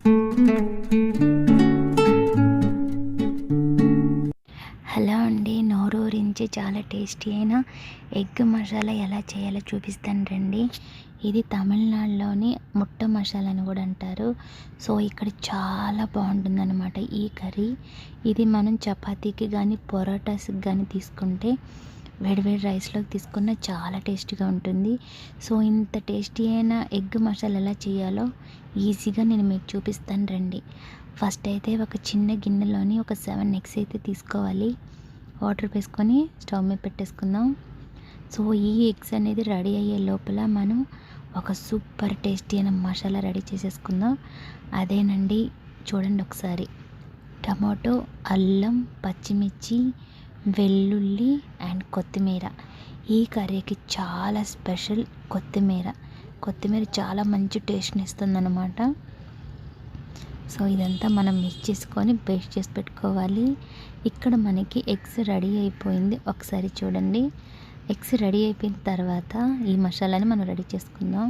Hello అండి నోరూరించి చాలా tasty అయిన ఎగ్ మసాలా ఎలా చేయాలో చూపిస్తాను రండి. ఇది తమిళనాడులోని ముట్ట మసాలా అని కూడా అంటారు. సో ఇక్కడ చాలా బాగుంటుందన్నమాట ఈ కర్రీ. ఇది మనం చపాతీకి కానీ పొరాటాస్కి కానీ తీసుకుంటే వేడివేడి రైస్లోకి తీసుకున్న చాలా టేస్టీగా ఉంటుంది. సో ఇంత టేస్టీ అయిన ఎగ్ మసాలా ఎలా చేయాలో ఈజీగా నేను మీకు చూపిస్తాను రండి. ఫస్ట్ అయితే ఒక చిన్న గిన్నెలోని ఒక సెవెన్ ఎగ్స్ అయితే తీసుకోవాలి. వాటర్ వేసుకొని స్టవ్ మీద పెట్టేసుకుందాం. సో ఈ ఎగ్స్ అనేది రెడీ అయ్యే లోపల మనం ఒక సూపర్ టేస్టీ అయిన మసాలా రెడీ చేసేసుకుందాం. అదేనండి చూడండి ఒకసారి. టమాటో అల్లం పచ్చిమిర్చి వెల్లుల్లి అండ్ కొత్తిమీర. ఈ కర్రీకి చాలా స్పెషల్ కొత్తిమీర. కొత్తిమీర చాలా మంచి టేస్ట్ని ఇస్తుందన్నమాట. సో ఇదంతా మనం మిక్స్ చేసుకొని పేస్ట్ చేసి పెట్టుకోవాలి. ఇక్కడ మనకి ఎగ్స్ రెడీ అయిపోయింది. ఒకసారి చూడండి. ఎగ్స్ రెడీ అయిపోయిన తర్వాత ఈ మసాలాని మనం రెడీ చేసుకుందాం.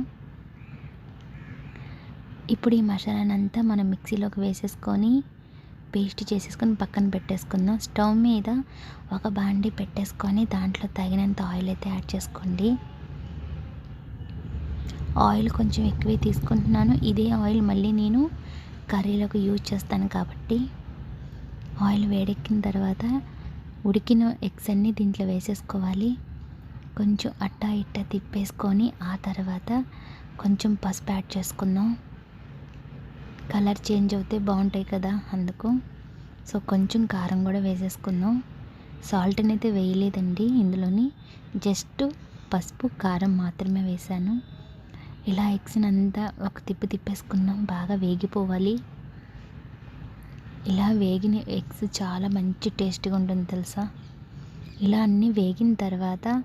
ఇప్పుడు ఈ మసాలాని అంతా మనం మిక్సీలోకి వేసేసుకొని పేస్ట్ చేసేసుకొని పక్కన పెట్టేసుకుందాం. స్టవ్ మీద ఒక బాండి పెట్టేసుకొని దాంట్లో తగినంత ఆయిల్ అయితే యాడ్ చేసుకోండి. ఆయిల్ కొంచెం ఎక్కువే తీసుకుంటున్నాను. ఇదే ఆయిల్ మళ్ళీ నేను కర్రీలకు యూజ్ చేస్తాను కాబట్టి. ఆయిల్ వేడెక్కిన తర్వాత ఉడికిన ఎగ్స్ అన్నీ దీంట్లో వేసేసుకోవాలి. కొంచెం అట్టా ఇట్టా తిప్పేసుకొని ఆ తర్వాత కొంచెం పసుపు యాడ్ చేసుకుందాం. కలర్ చేంజ్ అవుతే బాగుంటాయి కదా అందుకు. సో కొంచెం కారం కూడా వేసేసుకుందాం. సాల్ట్ని అయితే వేయలేదండి ఇందులోని. జస్ట్ పసుపు కారం మాత్రమే వేసాను ఇలా ఎగ్స్ని అంతా ఒక తిప్పి తిప్పేసుకున్నాం. బాగా వేగిపోవాలి. ఇలా వేగిన ఎగ్స్ చాలా మంచి టేస్ట్గా ఉంటుంది తెలుసా? ఇలా అన్నీ వేగిన తర్వాత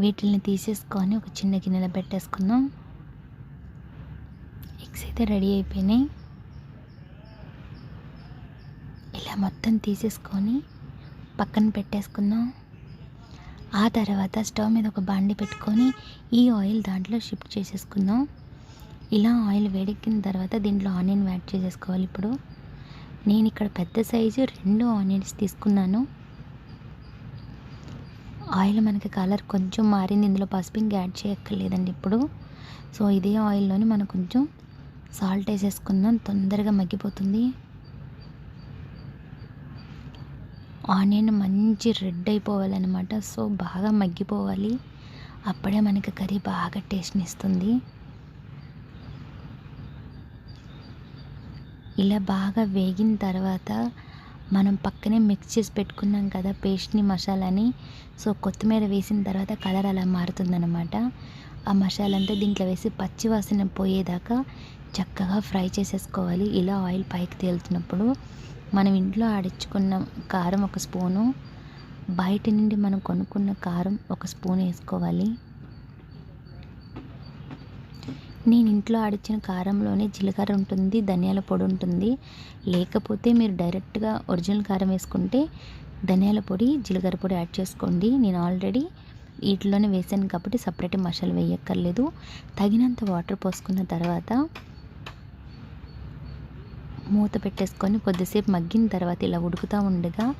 వీటిని తీసేసుకొని ఒక చిన్న గిన్నెలో పెట్టేసుకుందాం. ఎగ్స్ అయితే రెడీ అయిపోయినాయి. ఇలా మొత్తం తీసేసుకొని పక్కన పెట్టేసుకుందాం. ఆ తర్వాత స్టవ్ మీద ఒక బాండి పెట్టుకొని ఈ ఆయిల్ దాంట్లో షిఫ్ట్ చేసేసుకుందాం. ఇలా ఆయిల్ వేడెక్కిన తర్వాత దీంట్లో ఆనియన్ యాడ్ చేసేసుకోవాలి ఇప్పుడు. నేను ఇక్కడ పెద్ద సైజు రెండు ఆనియన్స్ తీసుకున్నాను. ఆయిల్ మనకి కలర్ కొంచెం మారింది. ఇందులో పసుపు ఇంకా యాడ్ చేయక్కర్లేదండి ఇప్పుడు. సో ఇదే ఆయిల్లోని మనం కొంచెం సాల్ట్ వేసేసుకుందాం. తొందరగా మగ్గిపోతుంది. ఆనియన్ మంచి రెడ్ అయిపోవాలన్నమాట. సో బాగా మగ్గిపోవాలి. అప్పుడే మనకి కర్రీ బాగా టేస్ట్ని ఇస్తుంది. ఇలా బాగా వేగిన తర్వాత మనం పక్కనే మిక్స్ చేసి పెట్టుకున్నాం కదా పేస్ట్ని మసాలాని. సో కొత్తిమీర వేసిన తర్వాత కలర్ అలా మారుతుందన్నమాట. ఆ మసాలా అంతా దీంట్లో వేసి పచ్చి వాసన పోయేదాకా చక్కగా ఫ్రై చేసేసుకోవాలి. ఇలా ఆయిల్ పైకి తేలుతున్నప్పుడు మనం ఇంట్లో ఆడించుకున్న కారం ఒక స్పూను. బయట నుండి మనం కొనుక్కున్న కారం ఒక స్పూన్ వేసుకోవాలి. నేను ఇంట్లో ఆడిచ్చిన కారంలోనే జీలకర్ర ఉంటుంది ధనియాల పొడి ఉంటుంది. లేకపోతే మీరు డైరెక్ట్గా ఒరిజినల్ కారం వేసుకుంటే ధనియాల పొడి జీలకర్ర పొడి యాడ్ చేసుకోండి. నేను ఆల్రెడీ వీటిలోనే వేసాను కాబట్టి సపరేట్ మసాలా వేయక్కర్లేదు. తగినంత వాటర్ పోసుకున్న తర్వాత మూత పెట్టేసుకొని కొద్దిసేపు మగ్గిన తర్వాత ఇలా ఉడుకుతూ ఉండగా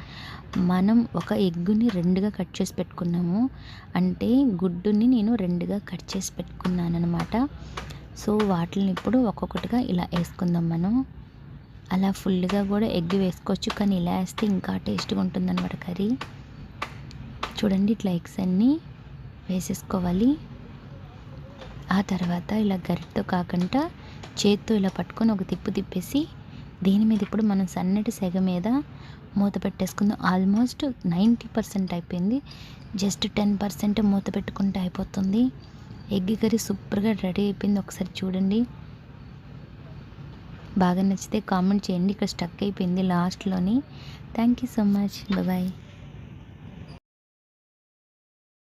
మనం ఒక ఎగ్గుని రెండుగా కట్ చేసి పెట్టుకున్నాము. అంటే గుడ్డుని నేను రెండుగా కట్ చేసి పెట్టుకున్నాను అనమాట సో వాటిని ఇప్పుడు ఒక్కొక్కటిగా ఇలా వేసుకుందాం మనం. అలా ఫుల్గా కూడా ఎగ్ వేసుకోవచ్చు కానీ ఇలా వేస్తే ఇంకా టేస్ట్గా ఉంటుందన్నమాట కర్రీ. చూడండి ఇట్లా ఎగ్స్ అన్నీ వేసేసుకోవాలి. ఆ తర్వాత ఇలా గరిటతో కాకుండా చేత్తో ఇలా పట్టుకొని ఒక తిప్పు తిప్పేసి దీని మీద ఇప్పుడు మనం సన్నటి సెగ మీద మూత పెట్టేసుకుందాం. ఆల్మోస్ట్ నైంటీ పర్సెంట్ అయిపోయింది. జస్ట్ టెన్ పర్సెంట్ మూత పెట్టుకుంటే అయిపోతుంది. ఎగ్ కర్రీ సూపర్గా రెడీ అయిపోయింది. ఒకసారి చూడండి. బాగా నచ్చితే కామెంట్ చేయండి. ఇక్కడ స్టక్ అయిపోయింది లాస్ట్లోని. Thank you so much bye